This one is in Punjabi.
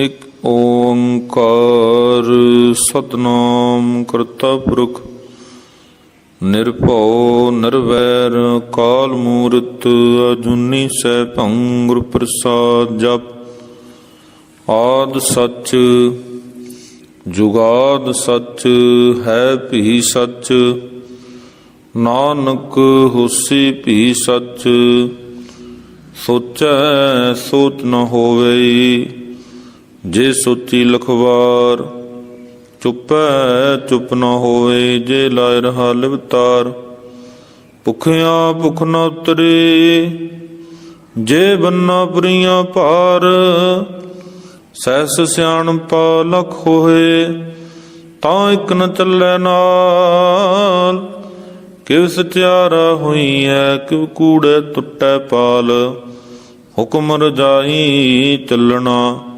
ਇਕ ਓੰਕਾਰ ਸਤਨਾਮ ਕਰਤਾ ਪੁਰਖ, ਨਿਰਭਉ ਨਿਰਵੈਰ ਕਾਲ ਮੂਰਤ ਅਜੂਨੀ ਸੈਭੰ ਗੁਰ ਪ੍ਰਸਾਦ ਜਪ। ਆਦ ਸੱਚ, ਜੁਗਾਦ ਸੱਚ, ਹੈ ਭੀ ਸੱਚ, ਨਾਨਕ ਹੋਸੀ ਭੀ ਸੱਚ, ਸੋਚੈ ਸੋਚ ਨ ਹੋਵੇ ਜੇ ਸੋਚੀ ਲਖਵਾਰ, ਚੁੱਪੈ ਚੁੱਪ ਨਾ ਹੋਵੇ, ਜੇ ਲਾਇ ਰਹਾ ਲਿਵਤਾਰ, ਭੁਖਿਆ ਭੁਖ ਨ ਉਤਰੇ, ਜੇ ਬੰਨਾ ਪੁਰੀਆਂ ਭਾਰ, ਸਹਿਸ ਸਿਆਣਪਾ ਲਖ ਹੋਏ, ਤਾਂ ਇਕ ਨ ਚੱਲੈ ਨਾਲ। ਕਿਵ ਸਚਿਆਰਾ ਹੋਈ ਐ ਕਿਵ ਕੂੜੇ ਟੁੱਟੈ ਪਾਲ, ਹੁਕਮ ਰਜਾਈ ਚੱਲਣਾ।